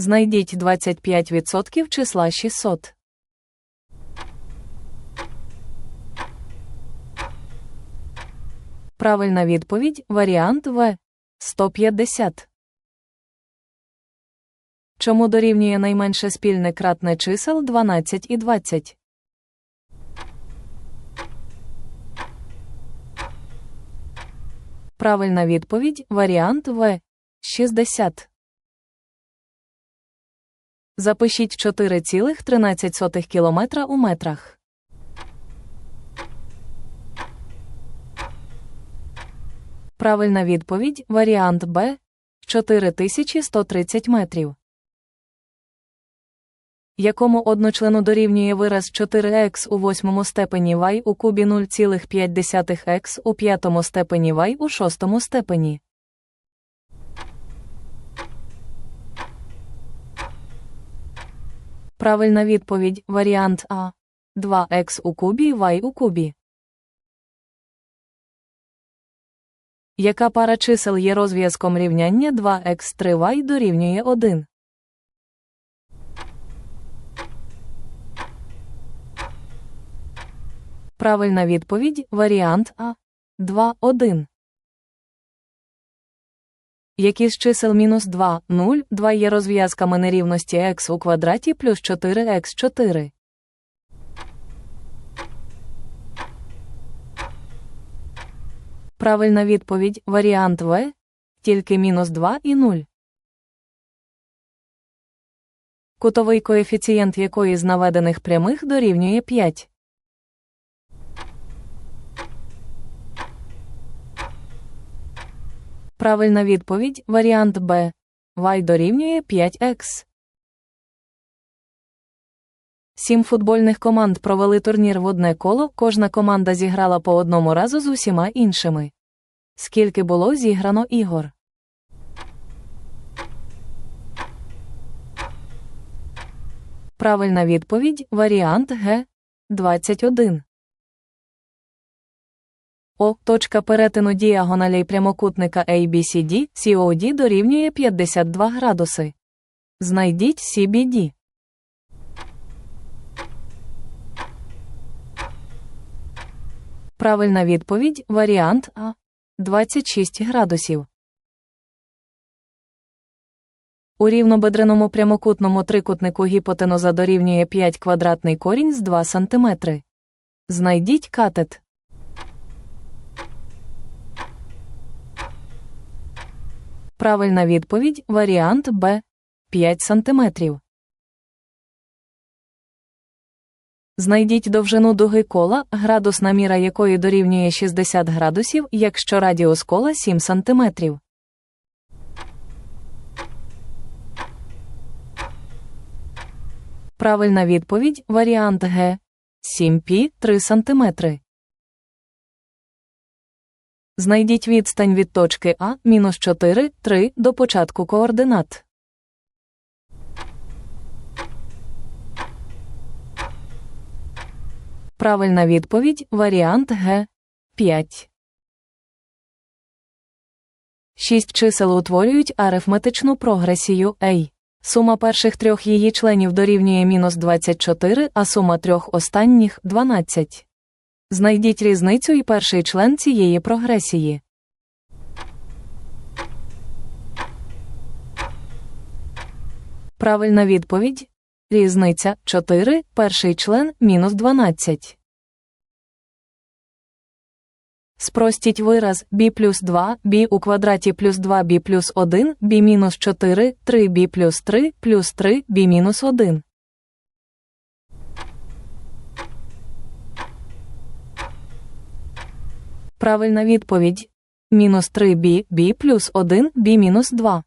Знайдіть 25% числа 600. Правильна відповідь варіант В 150. Чому дорівнює найменше спільне кратне чисел 12 і 20? Правильна відповідь варіант В 60. Запишіть 4,13 кілометра у метрах. Правильна відповідь варіант Б 4130 метрів. Якому одночлену дорівнює вираз 4х у восьмому степені y у кубі 0,5х у п'ятому степені y у шостому степені. Правильна відповідь варіант А 2х у кубі y у кубі. Яка пара чисел є розв'язком рівняння 2х3y дорівнює 1? Правильна відповідь варіант А 2, 1. Які з чисел мінус 2, 0, 2 є розв'язками нерівності х у квадраті плюс 4х4? Правильна відповідь варіант В тільки мінус 2 і 0. Кутовий коефіцієнт якої з наведених прямих дорівнює 5. Правильна відповідь варіант Б. y дорівнює 5х. Сім футбольних команд провели турнір в одне коло, кожна команда зіграла по одному разу з усіма іншими. Скільки було зіграно ігор? Правильна відповідь варіант Г 21. О, точка перетину діагоналей прямокутника ABCD, COD дорівнює 52 градуси. Знайдіть CBD. Правильна відповідь варіант А 26 градусів. У рівнобедреному прямокутному трикутнику гіпотенуза дорівнює 5 квадратний корінь з 2 см. Знайдіть катет. Правильна відповідь варіант Б 5 см. Знайдіть довжину дуги кола, градусна міра якої дорівнює 60 градусів, якщо радіус кола 7 см. Правильна відповідь варіант Г 7 пі 3 см. Знайдіть відстань від точки А мінус 4, 3 до початку координат. Правильна відповідь варіант Г 5. Шість чисел утворюють арифметичну прогресію A. Сума перших трьох її членів дорівнює мінус 24, а сума трьох останніх 12. Знайдіть різницю і перший член цієї прогресії. Правильна відповідь Різниця 4, перший член мінус 12. Спростіть вираз b плюс 2, b у квадраті плюс 2 b плюс 1, b мінус 4, 3 b плюс 3, плюс 3 b мінус 1. Правильна відповідь мінус 3 b, плюс 1, b мінус 2.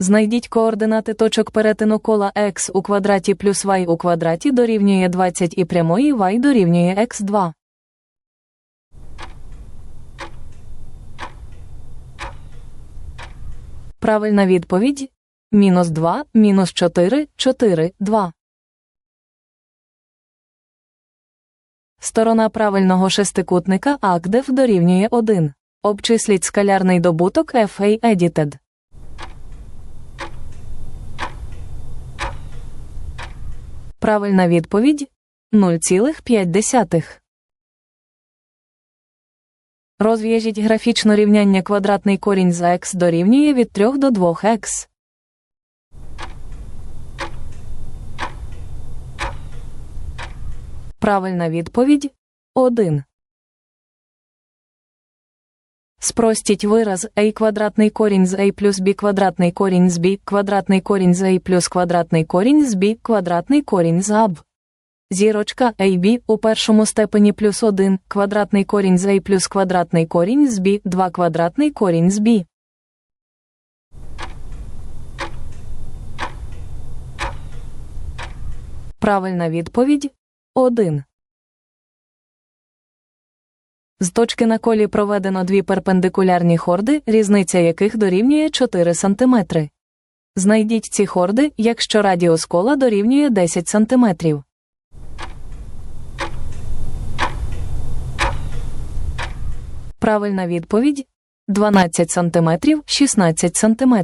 Знайдіть координати точок перетину кола x у квадраті плюс y у квадраті дорівнює 20 і прямої y дорівнює x2. Правильна відповідь мінус 2, мінус 4, 4, 2. Сторона правильного шестикутника АКДЕВ дорівнює 1. Обчисліть скалярний добуток FA Edited. Правильна відповідь 0,5. Розв'яжіть графічно рівняння квадратний корінь за x дорівнює від 3 до 2х. Правильна відповідь 1. Спростіть вираз a квадратний корінь з a плюс b квадратний корінь з b квадратний корінь з a плюс квадратний корінь з b квадратний корінь з ab. Зірочка AB у першому степені плюс 1 квадратний корінь з a плюс квадратний корінь з b 2 квадратний корінь з b. Правильна відповідь 1. З точки на колі проведено дві перпендикулярні хорди, різниця яких дорівнює 4 см. Знайдіть ці хорди, якщо радіус кола дорівнює 10 см. Правильна відповідь 12 см 16 см.